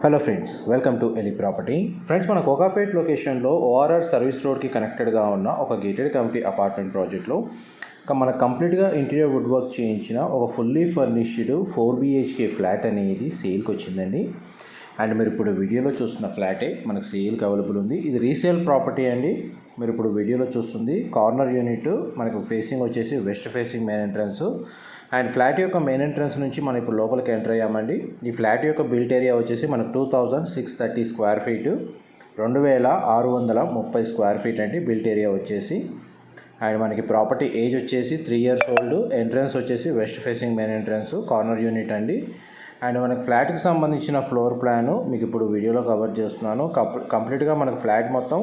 Hello friends welcome to ఎలి property friends మన కోకాపేట్ లొకేషన్లో ఓఆర్ఆర్ సర్వీస్ రోడ్కి కనెక్టెడ్గా ఉన్న ఒక గేటెడ్ కమిటీ అపార్ట్మెంట్ ప్రాజెక్ట్లో మన కంప్లీట్గా ఇంటీరియర్ వుడ్ వర్క్ చేయించిన ఒక fully furnished four BHK flat అనేది సేల్కి వచ్చిందండి. అండ్ మీరు ఇప్పుడు వీడియోలో చూస్తున్న ఫ్లాటే మనకు సేల్కి అవైలబుల్ ఉంది. ఇది రీసేల్ ప్రాపర్టీ అండి. మీరు ఇప్పుడు వీడియోలో చూస్తుంది కార్నర్ యూనిట్ మనకు ఫేసింగ్ వచ్చేసి west facing main entrance and flat యొక్క మెయిన్ ఎంట్రన్స్ నుంచి మనం ఇప్పుడు లోపలికి ఎంటర్ అయ్యామండి. ఈ ఫ్లాట్ యొక్క బిల్ట్ ఏరియా వచ్చేసి మనకు two thousand six thirty square feet రెండు వేల ఆరు వందల ముప్పై స్క్వేర్ ఫీట్ అండి బిల్ట్ ఏరియా వచ్చేసి. అండ్ మనకి ప్రాపర్టీ ఏజ్ వచ్చేసి త్రీ ఇయర్స్ ఓల్డ్ ఎంట్రన్స్ వచ్చేసి west facing main entrance corner unit అండి. అండ్ మనకి ఫ్లాట్కి సంబంధించిన ఫ్లోర్ ప్లాను మీకు ఇప్పుడు వీడియోలో కవర్ చేస్తున్నాను. కంప్లీట్గా మనకు ఫ్లాట్ మొత్తం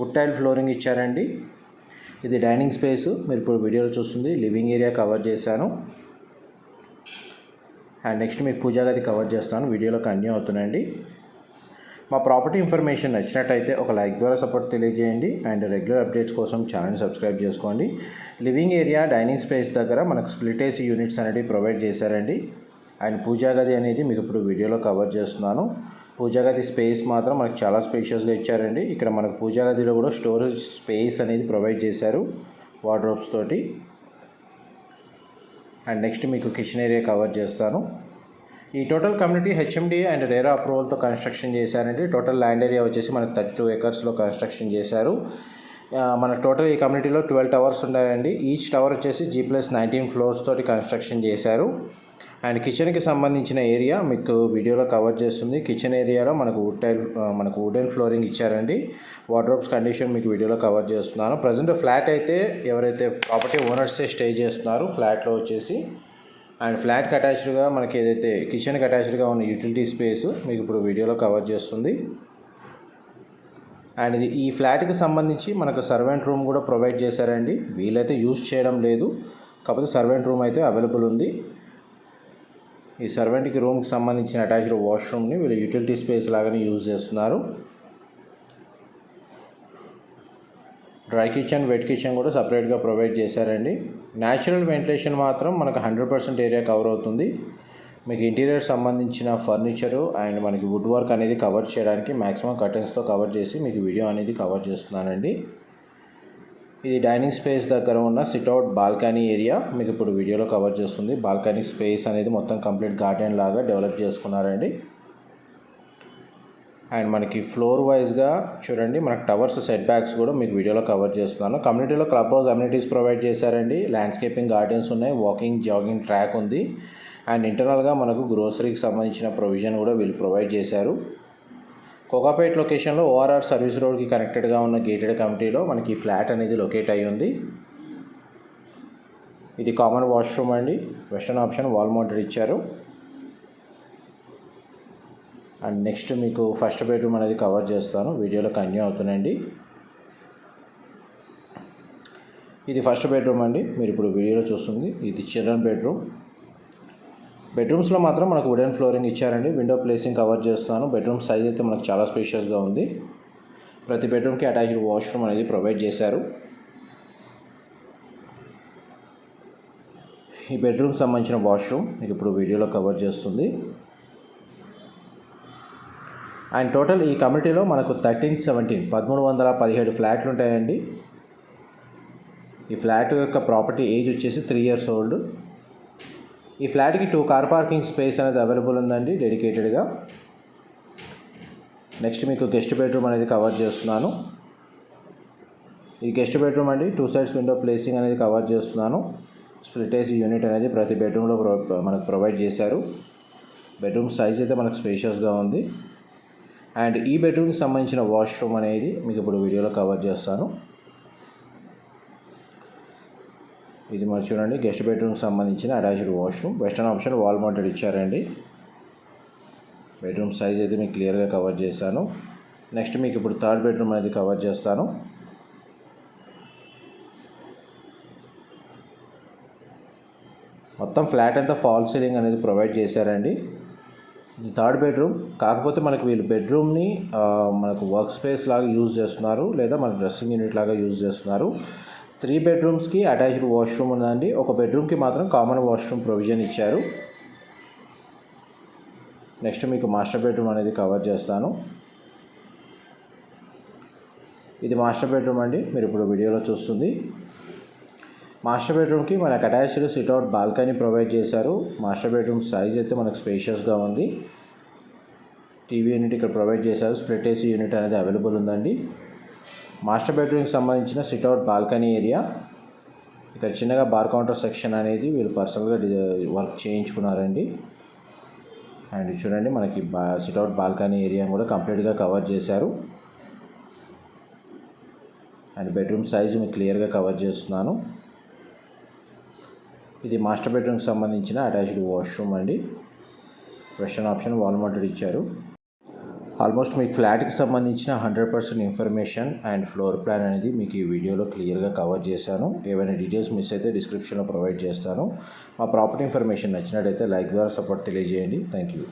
వుడ్ టైల్ ఫ్లోరింగ్ ఇచ్చారండి. ఇది డైనింగ్ స్పేస్. మీరు ఇప్పుడు వీడియోలో చూస్తుంది. లివింగ్ ఏరియా కవర్ చేశాను. అండ్ నెక్స్ట్ మీకు పూజా గది కవర్ చేస్తాను. వీడియోలో కంటిన్యూ అవుతున్నాయండి మా ప్రాపర్టీ ఇన్ఫర్మేషన్ నచ్చినట్టయితే ఒక లైక్ ద్వారా సపోర్ట్ తెలియజేయండి. అండ్ రెగ్యులర్ అప్డేట్స్ కోసం ఛానల్ సబ్స్క్రైబ్ చేసుకోండి. లివింగ్ ఏరియా డైనింగ్ స్పేస్ దగ్గర మనకు స్ప్లిట్ ఏసీ యూనిట్స్ అనేవి ప్రొవైడ్ చేశారండి. అండ్ పూజా గది అనేది మీకు ఇప్పుడు వీడియోలో కవర్ చేస్తున్నాను. పూజా గది స్పేస్ మాత్రం మనకు చాలా స్పేషియస్గా ఇచ్చారండి. ఇక్కడ మనకు పూజా గదిలో కూడా స్టోరేజ్ స్పేస్ అనేది ప్రొవైడ్ చేశారు వార్డ్రోబ్స్ తోటి. అండ్ నెక్స్ట్ మీకు కిచెన్ ఏరియా కవర్ చేస్తాను. ఈ total community HMD and RERA అప్రూవల్తో construction చేశారండి. టోటల్ ల్యాండ్ ఏరియా వచ్చేసి మనకు థర్టీ టూ ఎకర్స్లో కన్స్ట్రక్షన్ చేశారు. మన టోటల్ ఈ కమ్యూనిటీలో ట్వెల్వ్ టవర్స్ ఉన్నాయండి. ఈచ్ టవర్ వచ్చేసి జీ ప్లస్ నైన్టీన్ ఫ్లోర్స్ తోటి కన్స్ట్రక్షన్ చేశారు. అండ్ కిచెన్కి సంబంధించిన ఏరియా మీకు వీడియోలో కవర్ చేస్తుంది. కిచెన్ ఏరియాలో మనకు వుడ్ టైల్ మనకు వుడెన్ ఫ్లోరింగ్ ఇచ్చారండి. వార్డ్రోబ్స్ కండిషన్ మీకు వీడియోలో కవర్ చేస్తున్నాను. ప్రజెంట్ ఫ్లాట్ అయితే ఎవరైతే ప్రాపర్టీ ఓనర్సే స్టే చేస్తున్నారు ఫ్లాట్లో వచ్చేసి. అండ్ ఫ్లాట్కి అటాచ్డ్గా మనకి ఏదైతే కిచెన్కి అటాచ్డ్గా ఉన్న యూటిలిటీ స్పేస్ మీకు ఇప్పుడు వీడియోలో కవర్ చేస్తుంది. అండ్ ఇది ఈ ఫ్లాట్కి సంబంధించి మనకు సర్వెంట్ రూమ్ కూడా ప్రొవైడ్ చేశారండి. వీలైతే యూజ్ చేయడం లేదు. కాకపోతే సర్వెంట్ రూమ్ అయితే అవైలబుల్ ఉంది. ఈ సర్వెంట్కి రూమ్కి సంబంధించిన అటాచ్డ్ వాష్రూమ్ని వీళ్ళు యూటిలిటీ స్పేస్ లాగానే యూజ్ చేస్తున్నారు. డ్రై కిచెన్ వెట్ కిచెన్ కూడా సపరేట్గా ప్రొవైడ్ చేశారండి. న్యాచురల్ వెంటిలేషన్ మాత్రం మనకు హండ్రెడ్ పర్సెంట్ ఏరియా కవర్ అవుతుంది. మీకు ఇంటీరియర్ సంబంధించిన ఫర్నిచరు అండ్ మనకి వుడ్ వర్క్ అనేది కవర్ చేయడానికి మ్యాక్సిమం కర్టెన్స్తో కవర్ చేసి మీకు వీడియో అనేది కవర్ చేస్తున్నానండి. ఇది డైనింగ్ స్పేస్ దగ్గర ఉన్న సిట్అవుట్ బాల్కనీ ఏరియా. మీకు ఇప్పుడు వీడియోలో కవర్ చేస్తుంది. బాల్కనీ స్పేస్ అనేది మొత్తం కంప్లీట్ గార్డెన్ లాగా డెవలప్ చేసుకున్నారండి. అండ్ మనకి ఫ్లోర్ వైజ్గా చూడండి మనకి టవర్స్ సెట్ బ్యాక్స్ కూడా మీకు వీడియోలో కవర్ చేస్తున్నాను. కమ్యూనిటీలో క్లబ్ హౌస్ అమ్యూనిటీస్ ప్రొవైడ్ చేశారండి. ల్యాండ్స్కేపింగ్ గార్డెన్స్ ఉన్నాయి. వాకింగ్ జాగింగ్ ట్రాక్ ఉంది. అండ్ ఇంటర్నల్గా మనకు గ్రోసరీకి సంబంధించిన ప్రొవిజన్ కూడా వీళ్ళు ప్రొవైడ్ చేశారు. కోకాపేట్ లొకేషన్లో ఓఆర్ఆర్ సర్వీస్ రోడ్కి కనెక్టెడ్గా ఉన్న గేటెడ్ కమిటీలో మనకి ఫ్లాట్ అనేది లొకేట్ అయ్యి ఉంది. ఇది కామన్ వాష్రూమ్ అండి. వెస్టర్న్ ఆప్షన్ వాల్ మౌంటెడ్ ఇచ్చారు. అండ్ నెక్స్ట్ మీకు ఫస్ట్ బెడ్రూమ్ అనేది కవర్ చేస్తాను. వీడియోలో కంటిన్యూ అవుతుందండి. ఇది ఫస్ట్ బెడ్రూమ్ అండి. మీరు ఇప్పుడు వీడియోలో చూస్తుంది. ఇది చిల్డ్రన్ బెడ్రూమ్. బెడ్రూమ్స్లో మాత్రం మనకు వుడెన్ ఫ్లోరింగ్ ఇచ్చారండి. విండో ప్లేసింగ్ కవర్ చేస్తాను. బెడ్రూమ్ సైజ్ అయితే మనకు చాలా స్పేషియస్గా ఉంది. ప్రతి బెడ్రూమ్కి అటాచ్డ్ వాష్రూమ్ అనేది ప్రొవైడ్ చేశారు. ఈ బెడ్రూమ్ సంబంధించిన వాష్రూమ్ మీకు ఇప్పుడు వీడియోలో కవర్ చేస్తుంది. అండ్ టోటల్ ఈ కమిటీలో మనకు థర్టీన్ సెవెంటీన్ పదమూడు వందల పదిహేడు ఫ్లాట్లు ఉంటాయండి. ఈ ఫ్లాట్ యొక్క ప్రాపర్టీ ఏజ్ వచ్చేసి త్రీ ఇయర్స్ ఓల్డ్. ఈ ఫ్లాట్కి టూ కార్ పార్కింగ్ స్పేస్ అనేది అవైలబుల్ ఉందండి డెడికేటెడ్గా. నెక్స్ట్ మీకు గెస్ట్ బెడ్రూమ్ అనేది కవర్ చేస్తున్నాను. ఈ గెస్ట్ బెడ్రూమ్ అండి టూ సైడ్స్ విండో ప్లేసింగ్ అనేది కవర్ చేస్తున్నాను. స్ప్లిట్ ఏసీ యూనిట్ అనేది ప్రతి బెడ్రూమ్లో ప్రొ- మనకు ప్రొవైడ్ చేశారు. బెడ్రూమ్ సైజ్ అయితే మనకు స్పేషియస్గా ఉంది. అండ్ ఈ బెడ్రూమ్కి సంబంధించిన వాష్రూమ్ అనేది మీకు ఇప్పుడు వీడియోలో కవర్ చేస్తాను. ఇది మరి చూడండి. గెస్ట్ బెడ్రూమ్కి సంబంధించిన attached washroom. Western option wall mounted ఇచ్చారండి. బెడ్రూమ్ సైజ్ అయితే మీకు క్లియర్గా కవర్ చేశాను. నెక్స్ట్ మీకు ఇప్పుడు థర్డ్ బెడ్రూమ్ అనేది కవర్ చేస్తాను. మొత్తం ఫ్లాట్ అంతా ఫాల్ సీలింగ్ అనేది ప్రొవైడ్ చేశారండి. ఇది థర్డ్ బెడ్రూమ్. కాకపోతే మనకు వీళ్ళు బెడ్రూమ్ని మనకు వర్క్ స్పేస్ లాగా యూజ్ చేస్తున్నారు. లేదా మన డ్రెస్సింగ్ యూనిట్ లాగా యూజ్ చేస్తున్నారు. త్రీ బెడ్రూమ్స్కి అటాచ్డ్ వాష్రూమ్ ఉందండి. ఒక బెడ్రూమ్కి మాత్రం కామన్ వాష్రూమ్ ప్రొవిజన్ ఇచ్చారు. నెక్స్ట్ మీకు మాస్టర్ బెడ్రూమ్ అనేది కవర్ చేస్తాను. ఇది మాస్టర్ బెడ్రూమ్ అండి. మీరు ఇప్పుడు వీడియోలో చూస్తుంది. మాస్టర్ బెడ్రూమ్కి మనకు attached sit out balcony provide చేశారు. మాస్టర్ బెడ్రూమ్ సైజ్ అయితే మనకు స్పేషియస్గా ఉంది. టీవీ యూనిట్ ఇక్కడ ప్రొవైడ్ చేశారు. స్ప్లిట్ ఏసీ యూనిట్ అనేది అవైలబుల్ ఉందండి. మాస్టర్ బెడ్రూమ్కి సంబంధించిన సిట్అవుట్ బాల్కనీ ఏరియా. ఇక్కడ చిన్నగా బార్ కౌంటర్ సెక్షన్ అనేది వీళ్ళు పర్సనల్గా వర్క్ చేయించుకున్నారండి. అండ్ చూడండి మనకి బా సిట్అవుట్ బాల్కనీ ఏరియాని కూడా కంప్లీట్గా కవర్ చేశారు. అండ్ బెడ్రూమ్ సైజు మీకు క్లియర్గా కవర్ చేస్తున్నాను. ఇది మాస్టర్ బెడ్రూమ్కి సంబంధించిన అటాచ్డ్ వాష్రూమ్ అండి. వెస్టర్న్ ఆప్షన్ వాల్ మౌంటెడ్ ఇచ్చారు. ఆల్మోస్ట్ మీకు ఫ్లాట్కి సంబంధించిన hundred percent information and floor plan అనేది మీకు ఈ వీడియోలో క్లియర్గా కవర్ చేశాను. ఏవైనా డీటెయిల్స్ మిస్ అయితే డిస్క్రిప్షన్లో ప్రొవైడ్ చేస్తాను. మా ప్రాపర్టీ ఇన్ఫర్మేషన్ నచ్చినట్టయితే లైక్ ద్వారా సపోర్ట్ తెలియజేయండి. Thank you